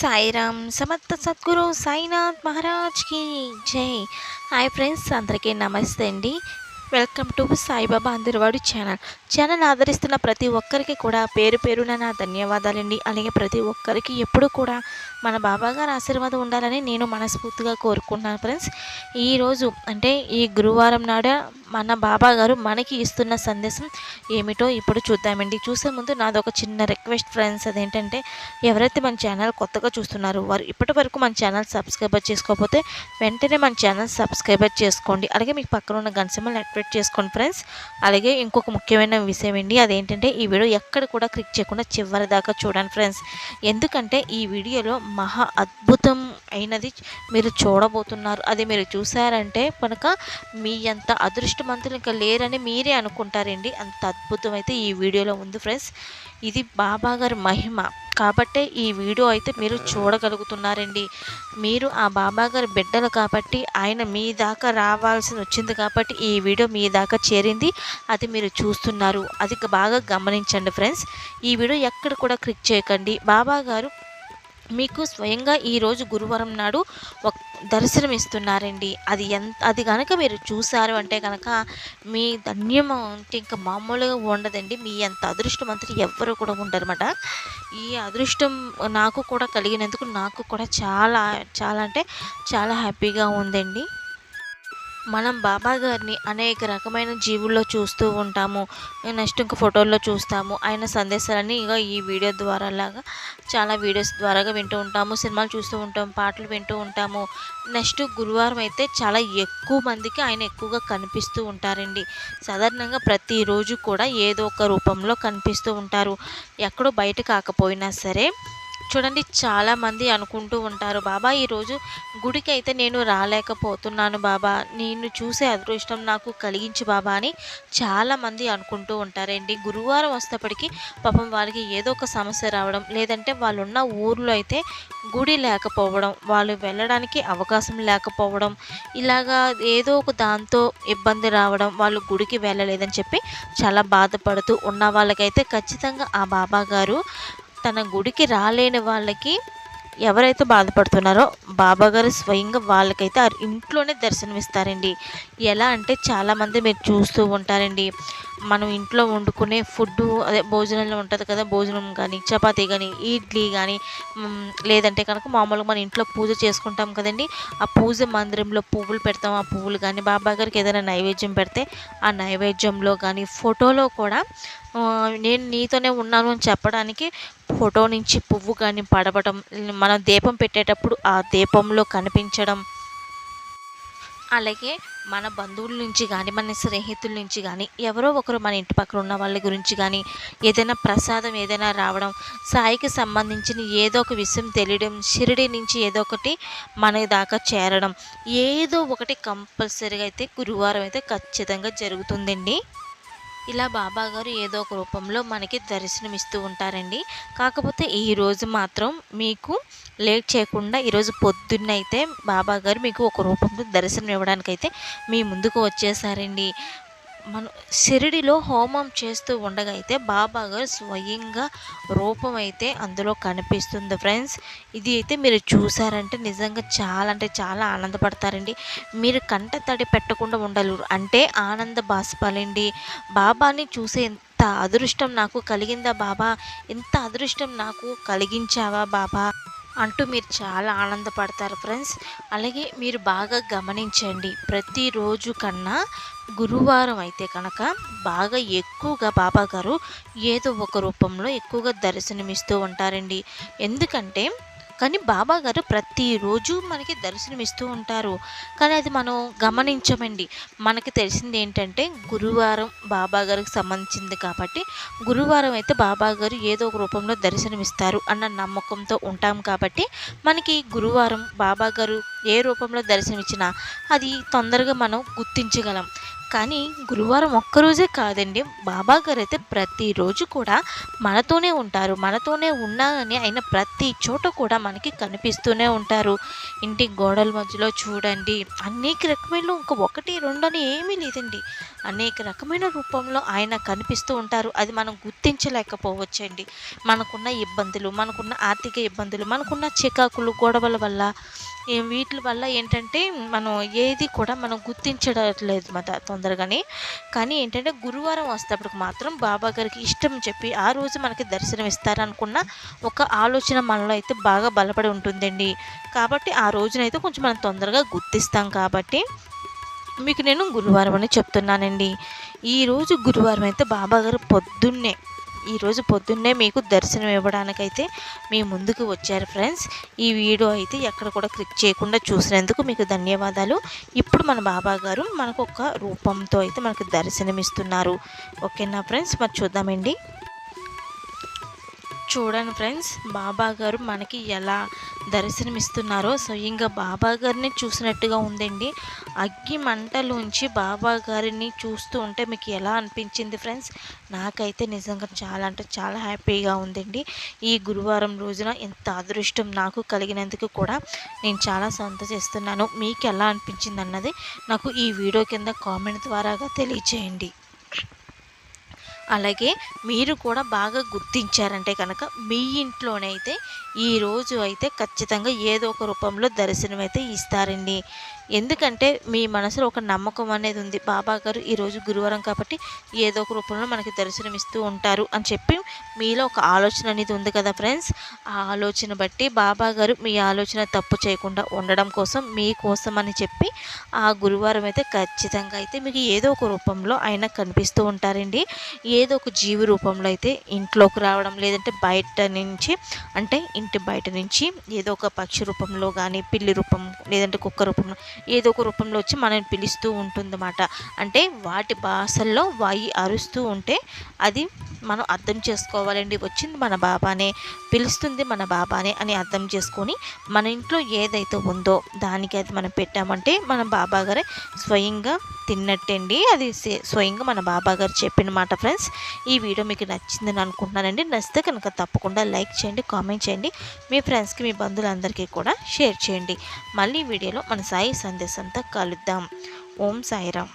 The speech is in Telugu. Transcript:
సాయిరామ్ సమర్థ సద్గురు సాయినాథ్ మహారాజ్కి జై. హాయ్ ఫ్రెండ్స్ అందరికీ నమస్తే అండి. వెల్కమ్ టు సాయిబాబా అందరివాడు ఛానల్. ఛానల్ ఆదరిస్తున్న ప్రతి ఒక్కరికి కూడా పేరు పేరున నా ధన్యవాదాలండి. అలాగే ప్రతి ఒక్కరికి ఎప్పుడు కూడా మన బాబా గారు ఆశీర్వాదం ఉండాలని నేను మనస్ఫూర్తిగా కోరుకుంటున్నాను ఫ్రెండ్స్ ఈరోజు అంటే ఈ గురువారం నాడ మన బాబా గారు మనకి ఇస్తున్న సందేశం ఏమిటో ఇప్పుడు చూద్దామండి. చూసే ముందు నాది ఒక చిన్న రిక్వెస్ట్ ఫ్రెండ్స్ అదేంటంటే ఎవరైతే మన ఛానల్ కొత్తగా చూస్తున్నారో వారు ఇప్పటి వరకు మన ఛానల్ సబ్స్క్రైబర్ చేసుకోకపోతే వెంటనే మన ఛానల్ సబ్స్క్రైబర్ చేసుకోండి. అలాగే మీకు పక్కన ఉన్న గన్సిమల్ యాక్టివేట్ చేసుకోండి ఫ్రెండ్స్ అలాగే ఇంకొక ముఖ్యమైన విషయం ఏంటి అదేంటంటే ఈ వీడియో ఎక్కడ కూడా క్లిక్ చేయకుండా చివరి దాకా చూడండి ఫ్రెండ్స్ ఎందుకంటే ఈ వీడియోలో మహా అద్భుతం అయినది మీరు చూడబోతున్నారు. అది మీరు చూసారంటే కనుక మీ అంత అదృష్టవంతులు ఇంకా లేరని మీరే అనుకుంటారండి. అంత అద్భుతం అయితే ఈ వీడియోలో ఉంది ఫ్రెండ్స్. ఇది బాబా గారి మహిమ. కాబట్టే ఈ వీడియో అయితే మీరు చూడగలుగుతున్నారండి. మీరు ఆ బాబా గారి బిడ్డలు కాబట్టి ఆయన మీ దాకా రావాల్సి వచ్చింది కాబట్టి ఈ వీడియో మీ దాకా చేరింది. అది మీరు చూస్తున్నారు. అది బాగా గమనించండి ఫ్రెండ్స్. ఈ వీడియో ఎక్కడ కూడా క్లిక్ చేయకండి. బాబా గారు మీకు స్వయంగా ఈరోజు గురువారం నాడు ఒక దర్శనం ఇస్తున్నారండి. అది ఎంత అది కనుక మీరు చూశారు అంటే కనుక మీ ధన్యం అంటే ఇంకా మామూలుగా ఉండదండి. మీ అంత అదృష్టవంతులు ఎవ్వరు కూడా ఉండరన్నమాట. ఈ అదృష్టం నాకు కూడా కలిగినందుకు నాకు కూడా చాలా చాలా అంటే చాలా హ్యాపీగా ఉందండి. మనం బాబా గారిని అనేక రకమైన జీవుల్లో చూస్తూ ఉంటాము. నెక్స్ట్ ఇంకా ఫోటోల్లో చూస్తాము. ఆయన సందేశాలని ఇక ఈ వీడియో ద్వారా లాగా చాలా వీడియోస్ ద్వారాగా వింటూ ఉంటాము. సినిమాలు చూస్తూ ఉంటాము పాటలు వింటూ ఉంటాము. నెక్స్ట్ గురువారం అయితే చాలా ఎక్కువ మందికి ఆయన ఎక్కువగా కనిపిస్తూ ఉంటారండి. సాధారణంగా ప్రతిరోజు కూడా ఏదో ఒక రూపంలో కనిపిస్తూ ఉంటారు. ఎక్కడో బయట కాకపోయినా సరే చూడండి చాలామంది అనుకుంటూ ఉంటారు బాబా ఈరోజు గుడికి అయితే నేను రాలేకపోతున్నాను బాబా నేను చూసే అదృష్టం నాకు కలిగించి బాబా అని చాలామంది అనుకుంటూ ఉంటారండి. గురువారం వస్తేప్పటికీ పాపం వాళ్ళకి ఏదో ఒక సమస్య రావడం లేదంటే వాళ్ళున్న ఊర్లో అయితే గుడి లేకపోవడం వాళ్ళు వెళ్ళడానికి అవకాశం లేకపోవడం ఇలాగా ఏదో ఒక దాంతో ఇబ్బంది రావడం వాళ్ళు గుడికి వెళ్ళలేదని చెప్పి చాలా బాధపడుతూ ఉన్న వాళ్ళకైతే ఖచ్చితంగా ఆ బాబా గారు తన గుడికి రాలేని వాళ్ళకి ఎవరైతే బాధపడుతున్నారో బాబాగారు స్వయంగా వాళ్ళకైతే ఇంట్లోనే దర్శనమిస్తారండి. ఎలా అంటే చాలామంది మీరు చూస్తూ ఉంటారండి. మనం ఇంట్లో వండుకునే ఫుడ్ అదే భోజనంలో ఉంటుంది కదా భోజనం కానీ చపాతీ కానీ ఇడ్లీ కానీ లేదంటే కనుక మామూలుగా మన ఇంట్లో పూజ చేసుకుంటాం కదండి. ఆ పూజ మందిరంలో పువ్వులు పెడతాం ఆ పువ్వులు కానీ బాబా గారికి ఏదైనా నైవేద్యం పెడితే ఆ నైవేద్యంలో కానీ ఫోటోలో కూడా నేను నీతోనే ఉన్నాను అని చెప్పడానికి ఫోటో నుంచి పువ్వు కానీ పడవటం మనం దీపం పెట్టేటప్పుడు ఆ దీపంలో కనిపించడం. అలాగే మన బంధువుల నుంచి కానీ మన స్నేహితుల నుంచి కానీ ఎవరో ఒకరు మన ఇంటి పక్కన ఉన్న వాళ్ళ గురించి కానీ ఏదైనా ప్రసాదం ఏదైనా రావడం సాయికి సంబంధించిన ఏదో ఒక విషయం తెలియడం షిరిడి నుంచి ఏదో ఒకటి మన దాకా చేరడం ఏదో ఒకటి కంపల్సరీగా అయితే గురువారం అయితే ఖచ్చితంగా జరుగుతుందండి. ఇలా బాబా గారు ఏదో ఒక రూపంలో మనకి దర్శనం ఇస్తూ ఉంటారండి. కాకపోతే ఈరోజు మాత్రం మీకు లేట్ చేయకుండా ఈరోజు పొద్దున్నైతే బాబా గారు మీకు ఒక రూపంలో దర్శనం ఇవ్వడానికైతే మీ ముందుకు వచ్చేసారండి. మన షిరిడిలో హోమం చేస్తూ ఉండగా అయితే బాబా గారు స్వయంగా రూపం అయితే అందులో కనిపిస్తుంది ఫ్రెండ్స్. ఇది అయితే మీరు చూసారంటే నిజంగా చాలా అంటే చాలా ఆనందపడతారండి. మీరు కంట తడి పెట్టకుండా ఉండలేరు. అంటే ఆనంద బాష్పాలండి. బాబాని చూసే ఎంత అదృష్టం నాకు కలిగిందా బాబా? ఎంత అదృష్టం నాకు కలిగించావా బాబా? అంటూ మీరు చాలా ఆనందపడతారు ఫ్రెండ్స్. అలాగే మీరు బాగా గమనించండి ప్రతిరోజు కన్నా గురువారం అయితే కనుక బాగా ఎక్కువగా బాబాగారు ఏదో ఒక రూపంలో ఎక్కువగా దర్శనమిస్తూ ఉంటారండి. ఎందుకంటే కానీ బాబా గారు ప్రతిరోజు మనకి దర్శనమిస్తూ ఉంటారు. కానీ అది మనం గమనించమండి. మనకి తెలిసింది ఏంటంటే గురువారం బాబా గారికి సంబంధించింది కాబట్టి గురువారం అయితే బాబా గారు ఏదో ఒక రూపంలో దర్శనమిస్తారు అన్న నమ్మకంతో ఉంటాం కాబట్టి మనకి గురువారం బాబా గారు ఏ రూపంలో దర్శనమిచ్చినా అది తొందరగా మనం గుర్తించగలం. కానీ గురువారం ఒక్కరోజే కాదండి. బాబా గారు అయితే ప్రతిరోజు కూడా మనతోనే ఉంటారు. మనతోనే ఉన్నానని ఆయన ప్రతి చోట కూడా మనకి కనిపిస్తూనే ఉంటారు. ఇంటి గోడల మధ్యలో చూడండి. అనేక రకమైన ఇంకా ఒకటి రెండు అని ఏమీ లేదండి. అనేక రకమైన రూపంలో ఆయన కనిపిస్తూ ఉంటారు. అది మనం గుర్తించలేకపోవచ్చండి. మనకున్న ఇబ్బందులు మనకున్న ఆర్థిక ఇబ్బందులు మనకున్న చికాకులు గొడవల వల్ల వీటి వల్ల ఏంటంటే మనం ఏది కూడా మనం గుర్తించట్లేదు మాట తొందరగానే. కానీ ఏంటంటే గురువారం వస్తేప్పటికి మాత్రం బాబా గారికి ఇష్టం చెప్పి ఆ రోజు మనకి దర్శనం ఇస్తారనుకున్న ఒక ఆలోచన మనలో అయితే బాగా బలపడి ఉంటుందండి. కాబట్టి ఆ రోజునైతే కొంచెం మనం తొందరగా గుర్తిస్తాం కాబట్టి మీకు నేను గురువారం అని చెప్తున్నానండి. ఈరోజు గురువారం అయితే బాబా గారు పొద్దున్నే ఈరోజు పొద్దున్నే మీకు దర్శనం ఇవ్వడానికైతే మీ ముందుకు వచ్చారు ఫ్రెండ్స్. ఈ వీడియో అయితే ఎక్కడ కూడా క్లిక్ చేయకుండా చూసినందుకు మీకు ధన్యవాదాలు. ఇప్పుడు మన బాబా గారు మనకు ఒక రూపంతో అయితే మనకు దర్శనం ఇస్తున్నారు. ఓకేనా ఫ్రెండ్స్? మరి చూద్దామండి. చూడండి ఫ్రెండ్స్ బాబా గారు మనకి ఎలా దర్శనమిస్తున్నారో. స్వయంగా బాబా గారిని చూసినట్టుగా ఉందండి. అగ్గి మంటలోంచి బాబా గారిని చూస్తూ ఉంటే మీకు ఎలా అనిపించింది ఫ్రెండ్స్? నాకైతే నిజంగా చాలా అంటే చాలా హ్యాపీగా ఉందండి. ఈ గురువారం రోజున ఎంత అదృష్టం నాకు కలిగినందుకు కూడా నేను చాలా సంతోషిస్తున్నాను. మీకు ఎలా అనిపించింది అన్నది నాకు ఈ వీడియో కింద కామెంట్ ద్వారాగా తెలియచేయండి. అలాగే మీరు కూడా బాగా గుర్తించారంటే కనుక మీ ఇంట్లోనైతే ఈరోజు అయితే ఖచ్చితంగా ఏదో ఒక రూపంలో దర్శనం అయితే ఇస్తారండి. ఎందుకంటే మీ మనసులో ఒక నమ్మకం అనేది ఉంది. బాబా గారు ఈరోజు గురువారం కాబట్టి ఏదో ఒక రూపంలో మనకి దర్శనం ఇస్తూ ఉంటారు అని చెప్పి మీలో ఒక ఆలోచన అనేది ఉంది కదా ఫ్రెండ్స్. ఆ ఆలోచన బట్టి బాబా గారు మీ ఆలోచన తప్పు చేయకుండా ఉండడం కోసం మీకోసం అని చెప్పి ఆ గురువారం అయితే ఖచ్చితంగా అయితే మీకు ఏదో ఒక రూపంలో ఆయన కనిపిస్తూ ఉంటారండి. ఏదో ఒక జీవి రూపంలో అయితే ఇంట్లోకి రావడం లేదంటే బయట నుంచి అంటే ఇంటి బయట నుంచి ఏదో ఒక పక్షి రూపంలో కానీ పిల్లి రూపం లేదంటే కుక్క రూపంలో ఏదో ఒక రూపంలో వచ్చి మనల్ని పిలుస్తూ ఉంటుందన్నమాట. అంటే వాటి భాషల్లో వాయి అరుస్తూ ఉంటే అది మనం అర్థం చేసుకోవాలండి. వచ్చింది మన బాబానే పిలుస్తుంది మన బాబానే అని అర్థం చేసుకొని మన ఇంట్లో ఏదైతే ఉందో దానికి అది మనం పెట్టామంటే మన బాబాగారే స్వయంగా తిన్నట్టండి. అది స్వయంగా మన బాబా గారు చెప్పిన మాట ఫ్రెండ్స్. ఈ వీడియో మీకు నచ్చిందని అనుకుంటున్నానండి. నచ్చితే కనుక తప్పకుండా లైక్ చేయండి కామెంట్ చేయండి. మీ ఫ్రెండ్స్కి మీ బంధువులందరికీ కూడా షేర్ చేయండి. మళ్ళీ వీడియోలో మన సాయి సందేశంతో కలుద్దాం. ఓం సాయిరామ్.